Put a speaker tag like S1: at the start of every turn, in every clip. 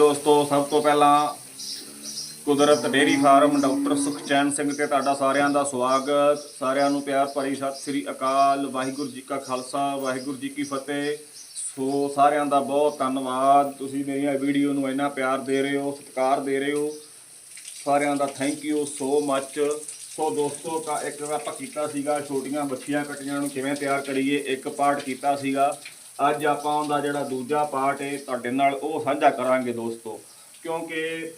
S1: ਦੋਸਤੋ, ਸਭ ਤੋਂ ਪਹਿਲਾਂ Kudrat dairy farm doctor Sukhchain Singh ਤੇ ਤੁਹਾਡਾ ਸਾਰਿਆਂ ਦਾ ਸਵਾਗਤ। ਸਾਰਿਆਂ ਨੂੰ ਪਿਆਰ ਭਰੀ ਸਤਿ ਸ੍ਰੀ ਅਕਾਲ। ਵਾਹਿਗੁਰੂ ਜੀ ਕਾ ਖਾਲਸਾ, ਵਾਹਿਗੁਰੂ ਜੀ ਕੀ ਫਤਿਹ। ਸੋ ਸਾਰਿਆਂ ਦਾ ਬਹੁਤ ਧੰਨਵਾਦ। ਤੁਸੀਂ ਮੇਰੀਆਂ ਵੀਡੀਓ ਨੂੰ ਇੰਨਾ ਪਿਆਰ ਦੇ ਰਹੇ ਹੋ, ਸਤਿਕਾਰ ਦੇ ਰਹੇ ਹੋ। ਸਾਰਿਆਂ ਦਾ ਥੈਂਕ ਯੂ ਸੋ ਮੱਚ ਸੋ ਦੋਸਤੋ, ਤਾਂ ਇੱਕ ਆਪਾਂ ਕੀਤਾ ਸੀਗਾ, ਛੋਟੀਆਂ ਬੱਚੀਆਂ ਕੱਟੀਆਂ ਨੂੰ ਕਿਵੇਂ ਤਿਆਰ ਕਰੀਏ, ਇੱਕ ਪਾਰਟ ਕੀਤਾ ਸੀਗਾ। ਅੱਜ ਆਪਾਂ ਉਹਦਾ ਜਿਹੜਾ ਦੂਜਾ ਪਾਰਟ ਹੈ ਤੁਹਾਡੇ ਨਾਲ ਉਹ ਸਾਂਝਾ ਕਰਾਂਗੇ ਦੋਸਤੋ, ਕਿਉਂਕਿ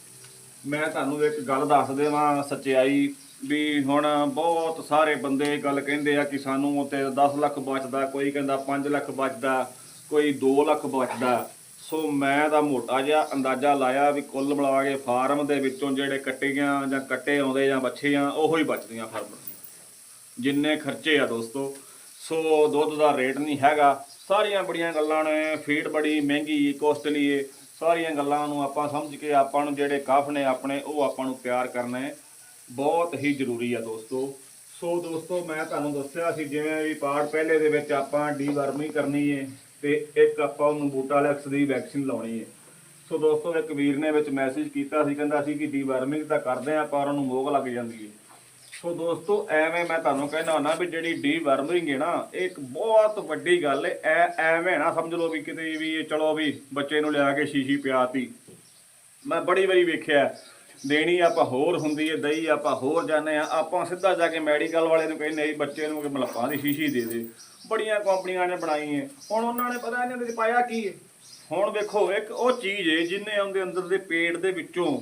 S1: ਮੈਂ ਤੁਹਾਨੂੰ ਇੱਕ ਗੱਲ ਦੱਸ ਦੇਵਾਂ ਸੱਚਾਈ ਵੀ ਹੁਣ ਬਹੁਤ ਸਾਰੇ ਬੰਦੇ ਗੱਲ ਕਹਿੰਦੇ ਆ ਕਿ ਸਾਨੂੰ ਉੱਤੇ 10 ਲੱਖ ਬਚਦਾ, ਕੋਈ ਕਹਿੰਦਾ 5 ਲੱਖ ਬਚਦਾ, ਕੋਈ 2 ਲੱਖ ਬਚਦਾ। ਸੋ ਮੈਂ ਦਾ ਮੋਟਾ ਜਿਹਾ ਅੰਦਾਜ਼ਾ ਲਾਇਆ ਵੀ ਕੁੱਲ ਮਿਲਾ ਕੇ ਫਾਰਮ ਦੇ ਵਿੱਚੋਂ ਜਿਹੜੇ ਕੱਟੀਆਂ ਜਾਂ ਕੱਟੇ ਆਉਂਦੇ ਜਾਂ ਬੱਚੀਆਂ ਉਹੋ ਹੀ ਬਚਦੀਆਂ ਫਾਰਮ। ਜਿੰਨੇ ਖਰਚੇ ਆ ਦੋਸਤੋ ਸੋ ਦੁੱਧ ਦਾ ਰੇਟ ਨਹੀਂ ਹੈਗਾ। ਸਾਰੀਆਂ ਬੜੀਆਂ ਗੱਲਾਂ ਨੇ, ਫੀਡ ਬੜੀ ਮਹਿੰਗੀ ਕੋਸਟਲੀ ਏ। ਸਾਰੀਆਂ ਗੱਲਾਂ ਨੂੰ ਆਪਾਂ ਸਮਝ ਕੇ ਆਪਾਂ ਨੂੰ ਜਿਹੜੇ ਕਾਫ ਨੇ ਆਪਣੇ, ਉਹ ਆਪਾਂ ਨੂੰ ਪਿਆਰ ਕਰਨੇ ਬਹੁਤ ਹੀ ਜ਼ਰੂਰੀ ਆ ਦੋਸਤੋ। ਸੋ ਦੋਸਤੋ, ਮੈਂ ਤੁਹਾਨੂੰ ਦੱਸਿਆ ਸੀ, ਜਿਵੇਂ ਵੀ ਪਾਰਟ ਪਹਿਲੇ ਦੇ ਵਿੱਚ ਆਪਾਂ ਡੀਵਰਮਿੰਗ ਕਰਨੀ ਏ ਤੇ ਇੱਕ ਆਪਾਂ ਉਹਨੂੰ ਬੂਟਾਲੈਕਸ ਦੀ ਵੈਕਸੀਨ ਲਾਉਣੀ ਏ। ਸੋ ਦੋਸਤੋ, ਇੱਕ ਵੀਰ ਨੇ ਵਿੱਚ ਮੈਸੇਜ ਕੀਤਾ ਸੀ, ਕਹਿੰਦਾ ਸੀ ਕਿ ਡੀਵਰਮਿੰਗ ਤਾਂ ਕਰਦੇ ਆ, ਪਰ ਉਹਨੂੰ ਮੋਗ ਲੱਗ ਜਾਂਦੀ ਏ। ਸੋ ਦੋਸਤੋ, ਐਵੇਂ ਮੈਂ ਤੁਹਾਨੂੰ ਕਹਿਣਾ ਹੁੰਦਾ ਵੀ ਜਿਹੜੀ ਡੀ ਡੀਵਰਮਿੰਗ ਹੈ ਨਾ, ਇਹ ਇੱਕ ਬਹੁਤ ਵੱਡੀ ਗੱਲ ਹੈ ਐ, ਐਵੇਂ ਨਾ ਸਮਝ ਲਓ ਵੀ ਕਿਤੇ ਵੀ ਇਹ ਚਲੋ ਵੀ ਬੱਚੇ ਨੂੰ ਲਿਆ ਕੇ ਸ਼ੀਸ਼ੀ ਪਿਆਤੀ। ਮੈਂ ਬੜੀ ਵਾਰੀ ਵੇਖਿਆ, ਦੇਣੀ ਆਪਾਂ ਹੋਰ ਹੁੰਦੀ ਹੈ ਦਹੀਂ ਆਪਾਂ ਹੋਰ ਜਾਂਦੇ ਆ। ਆਪਾਂ ਸਿੱਧਾ ਜਾ ਕੇ ਮੈਡੀਕਲ ਵਾਲੇ ਨੂੰ ਕਹਿੰਦੇ ਜੀ ਬੱਚੇ ਨੂੰ ਕਿ ਮਲਪਾਂ ਦੀ ਸ਼ੀਸ਼ੀ ਦੇ ਦੇ। ਬੜੀਆਂ ਕੰਪਨੀਆਂ ਨੇ ਬਣਾਈ ਹੈ ਹੁਣ ਉਹਨਾਂ ਨੇ ਪਤਾ ਇਹਨਾਂ ਦੇ ਪਾਇਆ ਕੀ ਹੈ ਹੁਣ ਵੇਖੋ, ਇੱਕ ਉਹ ਚੀਜ਼ ਹੈ ਜਿੰਨੇ ਉਹਦੇ ਅੰਦਰ ਦੇ ਪੇਟ ਦੇ ਵਿੱਚੋਂ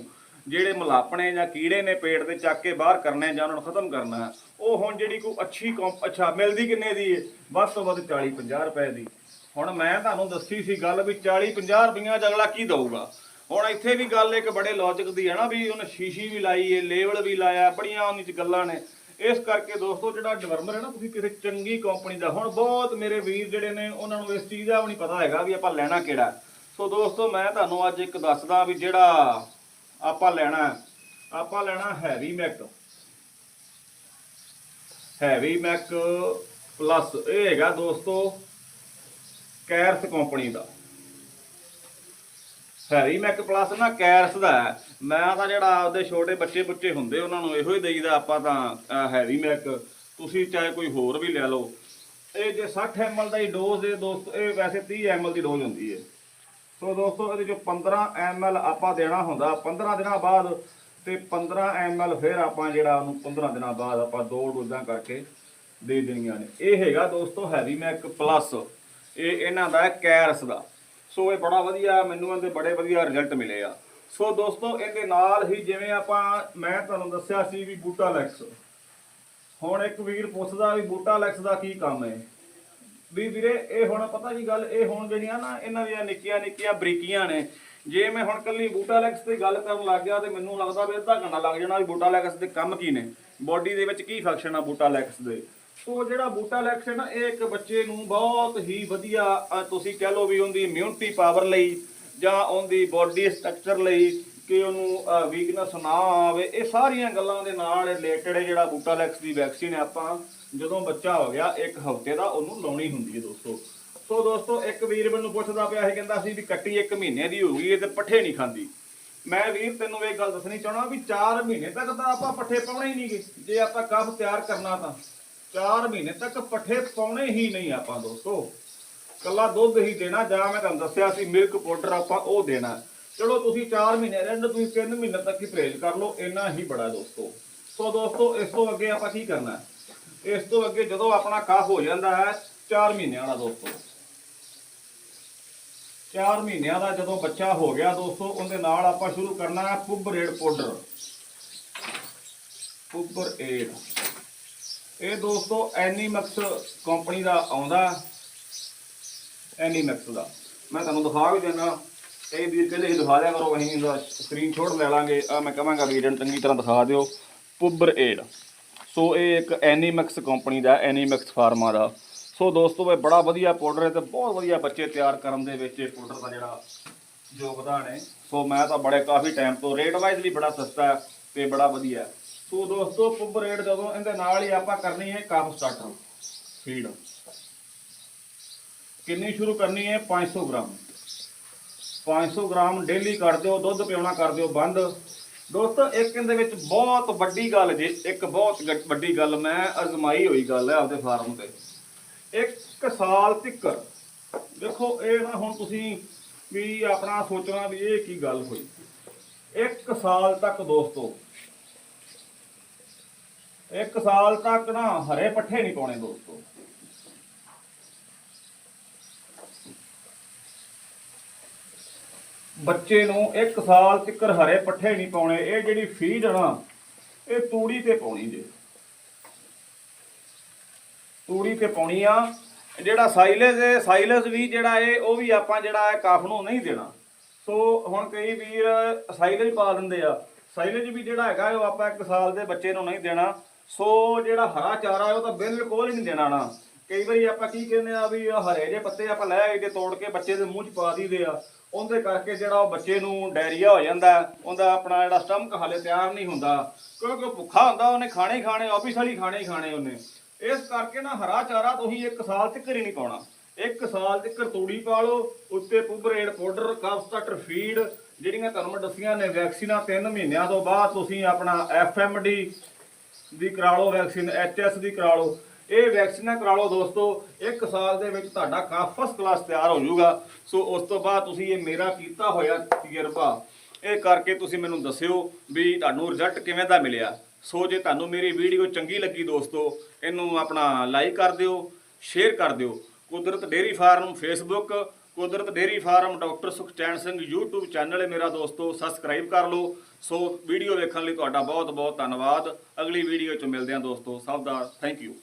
S1: ਜਿਹੜੇ ਮਲਾਪਣੇ ਜਾਂ ਕੀੜੇ ਨੇ ਪੇਟ ਦੇ ਚੱਕ ਕੇ ਬਾਹਰ ਕਰਨੇ ਜਾਂ ਉਹਨਾਂ ਨੂੰ ਖਤਮ ਕਰਨਾ, ਉਹ ਹੁਣ ਜਿਹੜੀ ਕੋਈ ਅੱਛੀ ਅੱਛਾ, ਮਿਲਦੀ ਕਿੰਨੇ ਦੀ ਹੈ ਵੱਧ ਤੋਂ ਵੱਧ 40 50 ਰੁਪਏ ਦੀ। ਹੁਣ ਮੈਂ ਤੁਹਾਨੂੰ ਦੱਸੀ ਸੀ ਗੱਲ ਵੀ 40 50 ਰੁਪਈਆ ਅਗਲਾ ਕੀ ਦਊਗਾ? ਹੁਣ ਇੱਥੇ ਵੀ ਗੱਲ ਇੱਕ ਬੜੇ ਲੌਜੀਕ ਦੀ ਹੈ ਨਾ ਵੀ ਉਹਨੇ ਸ਼ੀਸ਼ੀ ਵੀ ਲਾਈ ਹੈ ਲੇਵਲ ਵੀ ਲਾਇਆ, ਬੜੀਆਂ ਉਹਨੀ ਚ ਗੱਲਾਂ ਨੇ। ਇਸ ਕਰਕੇ ਦੋਸਤੋ ਜਿਹੜਾ ਡਿਵਰਮਰ ਹੈ ਨਾ, ਤੁਸੀਂ ਕਿਸੇ ਚੰਗੀ ਕੰਪਨੀ ਦਾ, ਹੁਣ ਬਹੁਤ ਮੇਰੇ ਵੀਰ ਜਿਹੜੇ ਨੇ, ਉਹਨਾਂ ਨੂੰ ਇਸ ਚੀਜ਼ ਦਾ ਵੀ ਨਹੀਂ ਪਤਾ ਹੈਗਾ ਵੀ ਆਪਾਂ ਲੈਣਾ ਕਿਹੜਾ। ਸੋ ਦੋਸਤੋ ਮੈਂ ਤੁਹਾਨੂੰ ਅੱਜ ਇੱਕ ਦੱਸਦਾ ਵੀ ਜਿਹੜਾ ਆਪਾਂ ਲੈਣਾ ਆਪਾਂ ਲੈਣਾ heavy mac heavy mac plus ਇਹ ਹੈਗਾ ਦੋਸਤੋ ਕੈਰਸ ਕੰਪਨੀ ਦਾ। ਹੈਵੀ ਮੈਕ ਪਲੱਸ ਨਾ ਕੈਰਸ ਦਾ ਮੈਂ ਤਾਂ ਜਿਹੜਾ ਆਪਦੇ ਛੋਟੇ ਬੱਚੇ ਬੱਚੇ ਹੁੰਦੇ, ਉਹਨਾਂ ਨੂੰ ਇਹੋ ਹੀ ਦੇਈਦਾ ਆਪਾਂ ਤਾਂ ਹੈਵੀ ਮੈਕ ਤੁਸੀਂ ਚਾਹੇ ਕੋਈ ਹੋਰ ਵੀ ਲੈ ਲਓ। ਇਹ ਜੇ 60 ml ਦਾ ਹੀ ਡੋਜ਼ ਦੇ ਦੋਸਤੋ, ਇਹ ਵੈਸੇ 30 ml ਦੀ ਡੋਜ਼ ਹੁੰਦੀ ਹੈ। ਸੋ ਦੋਸਤੋ, ਇਹਦੇ ਚੋਂ 15 ml ਆਪਾਂ ਦੇਣਾ ਹੁੰਦਾ। 15 ਦਿਨਾਂ ਬਾਅਦ ਤੇ 15 ml ਫਿਰ ਆਪਾਂ ਜਿਹੜਾ ਉਹਨੂੰ 15 ਦਿਨਾਂ ਬਾਅਦ ਆਪਾਂ ਦੋ ਡੋਜ਼ਾਂ ਕਰਕੇ ਦੇ ਦੇਣੀਆਂ ਨੇ। ਇਹ ਹੈਗਾ ਦੋਸਤੋ ਹੈਵੀ ਮੈਕ ਪਲੱਸ ਇਹ ਇਹਨਾਂ ਦਾ ਕੈਰਸ ਦਾ। ਸੋ ਇਹ ਬੜਾ ਵਧੀਆ, ਮੈਨੂੰ ਇਹਦੇ ਬੜੇ ਵਧੀਆ ਰਿਜ਼ਲਟ ਮਿਲੇ ਆ। ਸੋ ਦੋਸਤੋ, ਇਹਦੇ ਨਾਲ ਹੀ ਜਿਵੇਂ ਆਪਾਂ, ਮੈਂ ਤੁਹਾਨੂੰ ਦੱਸਿਆ ਸੀ ਵੀ ਬੂਟਾਲੈਕਸ ਹੁਣ ਇੱਕ ਵੀਰ ਪੁੱਛਦਾ ਵੀ ਬੂਟਾਲੈਕਸ ਦਾ ਕੀ ਕੰਮ ਹੈ? ਵੀ ਵੀਰੇ, ਇਹ ਹੁਣ ਪਤਾ ਕੀ ਗੱਲ, ਇਹ ਹੁਣ ਜਿਹੜੀਆਂ ਨਾ ਇਹਨਾਂ ਦੀਆਂ ਨਿੱਕੀਆਂ ਨਿੱਕੀਆਂ ਬਰੀਕੀਆਂ ਨੇ, ਜੇ ਮੈਂ ਹੁਣ ਕੱਲੀ ਬੂਟਾਲੈਕਸ ਤੇ ਗੱਲ ਕਰਨ ਲੱਗ ਗਿਆ ਤੇ ਮੈਨੂੰ ਲੱਗਦਾ ਵੀ ਅੱਧਾ ਘੰਟਾ ਲੱਗ ਜਾਣਾ ਵੀ ਬੂਟਾਲੈਕਸ ਦੇ ਕੰਮ ਕੀ ਨੇ, ਬਾਡੀ ਦੇ ਵਿੱਚ ਕੀ ਫੰਕਸ਼ਨ ਆ ਬੂਟਾਲੈਕਸ ਦੇ। ਸੋ ਜਿਹੜਾ ਬੂਟਾਲੈਕਸ ਹੈ ਨਾ, ਇਹ ਇੱਕ ਬੱਚੇ ਨੂੰ ਬਹੁਤ ਹੀ ਵਧੀਆ ਤੁਸੀਂ ਕਹਿ ਲਓ ਵੀ ਉਹਦੀ ਇਮਿਊਨਿਟੀ ਪਾਵਰ ਲਈ ਜਾਂ ਉਹਦੀ ਬਾਡੀ ਸਟਰਕਚਰ ਲਈ ਕਿ ਉਹਨੂੰ ਵੀਕਨੈਸ ਨਾ ਆਵੇ, ਇਹ ਸਾਰੀਆਂ ਗੱਲਾਂ ਦੇ ਨਾਲ ਰਿਲੇਟਡ ਜਿਹੜਾ ਬੂਟਾਲੈਕਸ ਦੀ ਵੈਕਸੀਨ ਆਪਾਂ। ਜਦੋਂ ਬੱਚਾ ਹੋ ਗਿਆ, ਇੱਕ ਹਫ਼ਤੇ ਦਾ ਉਹਨੂੰ ਲਾਉਣੀ ਹੁੰਦੀ ਹੈ ਦੋਸਤੋ। ਸੋ ਦੋਸਤੋ, ਇੱਕ ਵੀਰ ਮੈਨੂੰ ਪੁੱਛਦਾ ਪਿਆ ਸੀ, ਕਹਿੰਦਾ ਸੀ ਵੀ ਕੱਟੀ ਇੱਕ ਮਹੀਨੇ ਦੀ ਹੋ ਗਈ ਤੇ ਪੱਠੇ ਨਹੀਂ ਖਾਂਦੀ। ਮੈਂ ਵੀਰ, ਤੈਨੂੰ ਇਹ ਗੱਲ ਦੱਸਣੀ ਚਾਹਣਾ ਵੀ 4 ਮਹੀਨੇ ਤੱਕ ਤਾਂ ਆਪਾਂ ਪੱਠੇ ਪਾਉਣੇ ਹੀ ਨਹੀਂਗੇ। ਜੇ ਆਪਾਂ ਕੱਪ ਤਿਆਰ ਕਰਨਾ ਤਾਂ 4 ਮਹੀਨੇ ਤੱਕ ਪੱਠੇ ਪਾਉਣੇ ਹੀ ਨਹੀਂ ਆਪਾਂ ਦੋਸਤੋ। ਕੱਲਾ ਦੁੱਧ ਹੀ ਦੇਣਾ, ਜਾਂ ਮੈਂ ਤੁਹਾਨੂੰ ਦੱਸਿਆ ਸੀ ਮਿਲਕ ਪਾਊਡਰ ਆਪਾਂ ਉਹ ਦੇਣਾ। ਚਲੋ ਤੁਸੀਂ 4 ਮਹੀਨੇ ਰਹਿਣ ਤੁਸੀਂ 3 ਮਹੀਨੇ ਤੱਕ ਹੀ ਪਰਹੇਜ਼ ਕਰ ਲਓ, ਇੰਨਾ ਹੀ ਬੜਾ ਦੋਸਤੋ। ਸੋ ਦੋਸਤੋ, ਇਸ ਤੋਂ ਅੱਗੇ ਆਪਾਂ ਕੀ ਕਰਨਾ ਹੈ? ਇਸ ਤੋਂ ਅੱਗੇ ਜਦੋਂ ਆਪਣਾ ਕਾਹ ਹੋ ਜਾਂਦਾ ਹੈ 4 ਮਹੀਨਿਆਂ ਦਾ ਦੋਸਤੋ। 4 ਮਹੀਨਿਆਂ ਦਾ ਜਦੋਂ ਬੱਚਾ ਹੋ ਗਿਆ ਦੋਸਤੋ, ਉਹਦੇ ਨਾਲ ਆਪਾਂ ਸ਼ੁਰੂ ਕਰਨਾ ਹੈ ਪੁੱਬਰੇਡ ਪਾਊਡਰ। ਪੁੱਬਰ ਏਡ। ਇਹ ਦੋਸਤੋ ਐਨੀਮੈਕਸ ਕੰਪਨੀ ਦਾ ਆਉਂਦਾ ਐਨੀਮੈਕਸ ਦਾ। ਮੈਂ ਤੁਹਾਨੂੰ ਦਿਖਾ ਵੀ ਦੇਣਾ ਇਹ ਵੀਰ ਕਹਿੰਦੇ ਸੀ, ਦਿਖਾ ਦਿਆ ਕਰੋ, ਅਸੀਂ ਇਹਦਾ ਸਕਰੀਨਸ਼ਾਟ ਲੈ ਲਾਂਗੇ। ਆ ਮੈਂ ਕਹਾਂਗਾ, ਵੀਰ ਨੂੰ ਚੰਗੀ ਤਰ੍ਹਾਂ ਦਿਖਾ ਦਿਓ। ਪੁੱਬਰ ਏਡ। ਸੋ ਇਹ ਇੱਕ ਐਨੀਮੈਕਸ ਕੰਪਨੀ ਦਾ ਐਨੀਮੈਕਸ ਫਾਰਮਾ ਦਾ। ਸੋ ਦੋਸਤੋ, ਇਹ ਬੜਾ ਵਧੀਆ ਪਾਊਡਰ ਹੈ ਤੇ ਬਹੁਤ ਵਧੀਆ ਬੱਚੇ ਤਿਆਰ ਕਰਨ ਦੇ ਵਿੱਚ ਇਹ ਪਾਊਡਰ ਦਾ ਜਿਹੜਾ ਯੋਗਦਾਨ ਹੈ। ਸੋ ਮੈਂ ਤਾਂ ਬੜੇ ਕਾਫੀ ਟਾਈਮ ਤੋਂ ਰੇਟ ਵਾਈਜ਼ ਵੀ ਬੜਾ ਸਸਤਾ ਹੈ ਤੇ ਬੜਾ ਵਧੀਆ ਸੋ ਦੋਸਤੋ ਪੁੱਬ ਰੇਟ ਜਦੋਂ ਇਹਦੇ ਨਾਲ ਹੀ ਆਪਾਂ ਕਰਨੀ ਹੈ ਕਾਫ ਸਟਾਰਟਰ ਫੀਡ ਕਿੰਨੀ ਸ਼ੁਰੂ ਕਰਨੀ ਹੈ? 500 ਗ੍ਰਾਮ। 500 ਗ੍ਰਾਮ ਡੇਲੀ ਕਰ ਦਿਓ, ਦੁੱਧ ਪਿਉਣਾ ਕਰ ਦਿਓ ਬੰਦ। ਦੋਸਤੋ ਇੱਕ ਇਹਦੇ ਵਿੱਚ ਬਹੁਤ ਵੱਡੀ ਗੱਲ ਜੇ, ਇੱਕ ਬਹੁਤ ਗ- ਵੱਡੀ ਗੱਲ ਮੈਂ ਅਜ਼ਮਾਈ ਹੋਈ ਗੱਲ ਹੈ ਆਪਦੇ ਫਾਰਮ ਤੇ। ਇੱਕ ਸਾਲ ਤਿੱਕਰ। ਦੇਖੋ, ਇਹ ਨਾ ਹੁਣ ਤੁਸੀਂ ਵੀ ਆਪਣਾ ਸੋਚਣਾ ਵੀ ਇਹ ਕੀ ਗੱਲ ਹੋਈ। ਇੱਕ ਸਾਲ ਤੱਕ ਦੋਸਤੋ, ਇੱਕ ਸਾਲ ਤੱਕ ਨਾ ਹਰੇ ਪੱਠੇ ਨਹੀਂ ਪਾਉਣੇ ਦੋਸਤੋ। ਬੱਚੇ ਨੂੰ ਇੱਕ ਸਾਲ ਤੱਕ ਹਰੇ ਪੱਠੇ ਨਹੀਂ ਪਾਉਣੇ, ਇਹ ਜਿਹੜੀ ਫੀਡ ਆ ਨਾ, ਇਹ ਤੂੜੀ ਤੇ ਪਾਉਣੀ ਜੇ। ਤੂੜੀ ਤੇ ਪਾਉਣੀ ਆ, ਜਿਹੜਾ ਸਾਈਲੇਜ ਹੈ ਸਾਈਲੇਜ ਵੀ ਜਿਹੜਾ ਹੈ ਉਹ ਵੀ ਆਪਾਂ ਜਿਹੜਾ ਹੈ ਕਾਫ ਨੂੰ ਨਹੀਂ ਦੇਣਾ। ਸੋ ਹੁਣ ਕਈ ਵੀਰ ਸਾਈਲੇਜ ਪਾ ਦਿੰਦੇ ਆ। ਸਾਈਲੇਜ ਵੀ ਜਿਹੜਾ ਹੈਗਾ, ਉਹ ਆਪਾਂ ਇੱਕ ਸਾਲ ਦੇ ਬੱਚੇ ਨੂੰ ਨਹੀਂ ਦੇਣਾ। ਸੋ ਜਿਹੜਾ ਹਰਾ ਚਾਰਾ ਹੈ, ਉਹ ਤਾਂ ਬਿਲਕੁਲ ਹੀ ਨਹੀਂ ਦੇਣਾ ਨਾ। ਕਈ ਵਾਰੀ ਆਪਾਂ ਕੀ ਕਹਿੰਦੇ ਆ ਵੀ ਹਰੇ ਜੇ ਪੱਤੇ ਆਪਾਂ ਲੈ ਆਏ ਤੇ ਤੋੜ ਕੇ ਬੱਚੇ ਦੇ ਮੂੰਹ 'ਚ ਪਾ ਦਈਦੇ ਆ। ਉਹਦੇ ਕਰਕੇ ਜਿਹੜਾ ਉਹ ਬੱਚੇ ਨੂੰ ਡਾਇਰੀਆ ਹੋ ਜਾਂਦਾ ਉਹਦਾ ਆਪਣਾ ਜਿਹੜਾ ਸਟਮਕ ਹਾਲੇ ਤਿਆਰ ਨਹੀਂ ਹੁੰਦਾ। ਕਿਉਂਕਿ ਉਹ ਭੁੱਖਾ ਹੁੰਦਾ, ਉਹਨੇ ਖਾਣੇ ਹੀ ਖਾਣੇ, ਆਫਿਸ ਵਾਲੀ ਖਾਣੇ ਹੀ ਖਾਣੇ ਉਹਨੇ। ਇਸ ਕਰਕੇ ਨਾ ਹਰਾ ਚਾਰਾ ਤੁਸੀਂ ਇੱਕ ਸਾਲ ਤੱਕ ਹੀ ਨਹੀਂ ਪਾਉਣਾ। ਇੱਕ ਸਾਲ ਤੱਕ ਤੂੜੀ ਪਾ ਲਓ, ਉੱਤੇ ਪੁਬਰੇਡ ਪਾਊਡਰ, ਕਫ ਸਟਾਰਟਰ ਫੀਡ, ਜਿਹੜੀਆਂ ਤੁਹਾਨੂੰ ਮੈਂ ਦੱਸੀਆਂ ਨੇ ਵੈਕਸੀਨਾਂ 3 ਮਹੀਨਿਆਂ ਤੋਂ ਬਾਅਦ ਤੁਸੀਂ ਆਪਣਾ ਐਫਐਮਡੀ ਦੀ ਕਰਾ ਲਓ, ਵੈਕਸੀਨ, ਐਚਐਸ ਦੀ ਕਰਾ ਲਓ। ਇਹ ਵੈਕਸੀਨਾਂ ਕਰਾ ਲਓ ਦੋਸਤੋ, ਇੱਕ ਸਾਲ ਦੇ ਵਿੱਚ ਤੁਹਾਡਾ ਕਾਫ ਫਸਟ ਕਲਾਸ ਤਿਆਰ ਹੋ ਜਾਊਗਾ। ਸੋ ਉਸ ਤੋਂ ਬਾਅਦ ਤੁਸੀਂ ਇਹ ਮੇਰਾ ਕੀਤਾ ਹੋਇਆ ਤਜਰਬਾ, ਇਹ ਕਰਕੇ ਤੁਸੀਂ ਮੈਨੂੰ ਦੱਸਿਓ ਵੀ ਤੁਹਾਨੂੰ ਰਿਜ਼ਲਟ ਕਿਵੇਂ ਦਾ ਮਿਲਿਆ। ਸੋ ਜੇ ਤੁਹਾਨੂੰ ਮੇਰੀ ਵੀਡੀਓ ਚੰਗੀ ਲੱਗੀ ਦੋਸਤੋ, ਇਹਨੂੰ ਆਪਣਾ ਲਾਈਕ ਕਰ ਦਿਓ ਸ਼ੇਅਰ ਕਰ ਦਿਓ। Kudrat dairy farm Facebook Kudrat dairy farm doctor Sukhchain Singh YouTube channel ਹੈ ਮੇਰਾ ਦੋਸਤੋ ਸਬਸਕ੍ਰਾਈਬ ਕਰ ਲਓ। ਸੋ ਵੀਡੀਓ ਵੇਖਣ ਲਈ ਤੁਹਾਡਾ ਬਹੁਤ ਬਹੁਤ ਧੰਨਵਾਦ। ਅਗਲੀ ਵੀਡੀਓ ਚ ਮਿਲਦੇ ਹਾਂ ਦੋਸਤੋ। ਸਭ ਦਾ ਥੈਂਕ ਯੂ